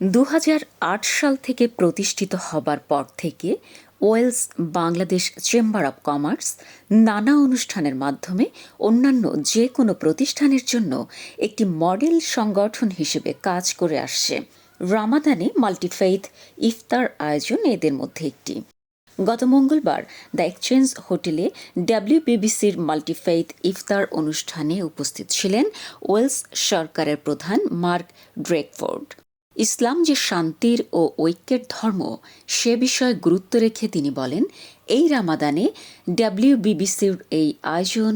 দু হাজার আট সাল থেকে প্রতিষ্ঠিত হবার পর থেকে Wales Bangladesh chamber of commerce নানা অনুষ্ঠানের মাধ্যমে অন্যান্য যে কোনো প্রতিষ্ঠানের জন্য একটি মডেল সংগঠন হিসেবে কাজ করে আসছে। রামাদানে মাল্টিফেইথ ইফতার আয়োজন এদের মধ্যে একটি। গত মঙ্গলবার দ্য এক্সচেঞ্জ হোটেলে ডাব্লিউবিবিসির মাল্টিফেইথ ইফতার অনুষ্ঠানে উপস্থিত ছিলেন ওয়েলস সরকারের প্রধান মার্ক ড্রেকফোর্ড। ইসলাম যে শান্তির ও ঐক্যের ধর্ম সে বিষয়ে গুরুত্ব রেখে তিনি বলেন এই রামাদানে ডাব্লিউবিবিসির এই আয়োজন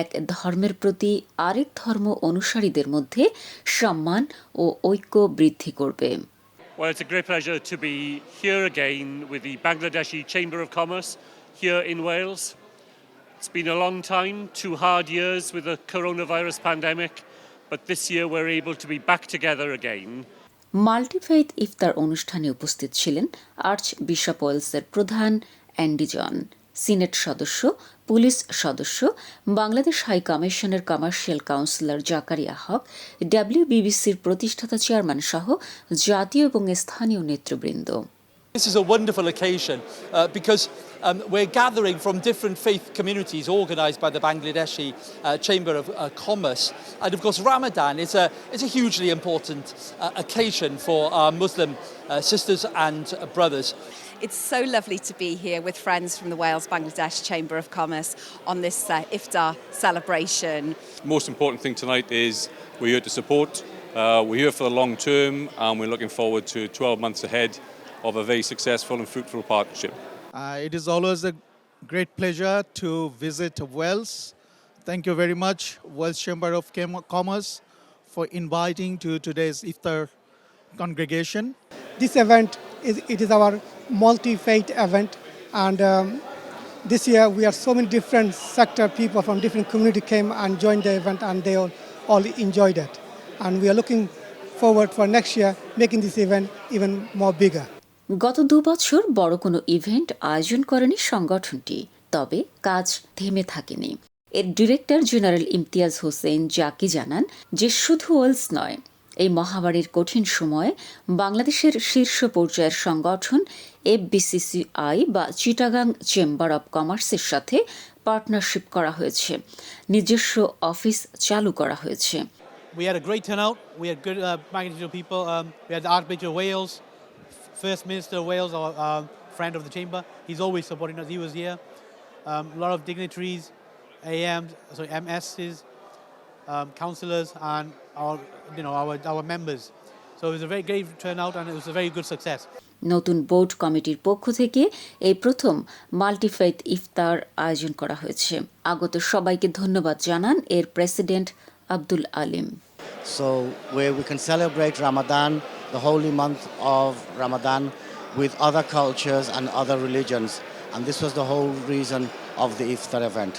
এক ধর্মের প্রতি আরেক ধর্ম অনুসারীদের মধ্যে সম্মান ও ঐক্য বৃদ্ধি করবে Well, it's a great pleasure to be here again with the Bangladeshi Chamber of Commerce here in Wales. It's been a long time, two hard years with the coronavirus pandemic, but this year we're able to be back together again. মাল্টিফেইথ ইফতার অনুষ্ঠানে উপস্থিত ছিলেন arch bishop ওয়েলসের প্রধান অ্যান্ডিজন senate সদস্য, police সদস্য, Bangladesh high কমিশনের commercial councillor Zakaria Haque, ডাব্লিউবিবিসির প্রতিষ্ঠাতা চেয়ারম্যান সহ জাতীয় এবং স্থানীয় নেতৃবৃন্দ। This is a wonderful occasion uh, because um, we're gathering from different faith communities organised by the Bangladeshi uh, Chamber of uh, Commerce. And of course, Ramadan is a, is a hugely important uh, occasion for our Muslim uh, sisters and uh, brothers. It's so lovely to be here with friends from the Wales Bangladesh Chamber of Commerce on this uh, iftar celebration. most important thing tonight is we're here to support. Uh, we're here for the long term, and we're looking forward to 12 months ahead of a very successful and fruitful partnership. Uh, it is always a great pleasure to visit Wales. Thank you very much, Wales Chamber of Commerce, for inviting to today's Iftar congregation. this event is it is our multi-faith event and um, this year we are so many different sector people from different community came and joined the event and they all, all enjoyed it and we are looking forward for next year making this event even more bigger গত দুবছর বড় কোনো event আয়োজন করেনি সংগঠনটি তবে কাজ থেমে থাকেনি এর ডিরেক্টর জেনারেল ইমতিয়াজ হোসেন জাকি জানান যে শুধু ওয়েলস নয় এই মহামারীর কঠিন সময়ে বাংলাদেশের শীর্ষ পর্যায়ের সংগঠন এফবিসিসিআই বা চিটাগাং চেম্বার অব কমার্সের সাথে পার্টনারশিপ করা হয়েছে নিজস্ব অফিস চালু করা হয়েছে We had a great turnout. We had good uh, magnitude of people. Um, we had the Archbishop of Wales, First Minister of Wales, our um, friend of the chamber. He's always supporting us. He was here. Um, a lot of dignitaries, AMs, sorry, MSs, um, councillors, and our, you know, our, our members. So it was a very great turnout, and it was a very good success. নতুন board কমিটির পক্ষ থেকে এই প্রথম মাল্টিফেথ ইফতার আয়োজন করা হয়েছে আগত সবাইকে ধন্যবাদ জানান এর president Abdul Alim So, where we can celebrate Ramadan, the holy month of Ramadan, with other cultures and other religions. And this was the whole reason of the Iftar event.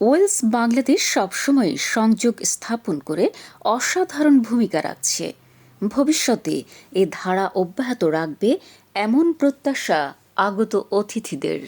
Wales Bangladesh সবসময় সংযোগ স্থাপন করে অসাধারণ ভূমিকা রাখছে ভবিষ্যতে এ ধারা অব্যাহত রাখবে এমন প্রত্যাশা আগত অতিথিদের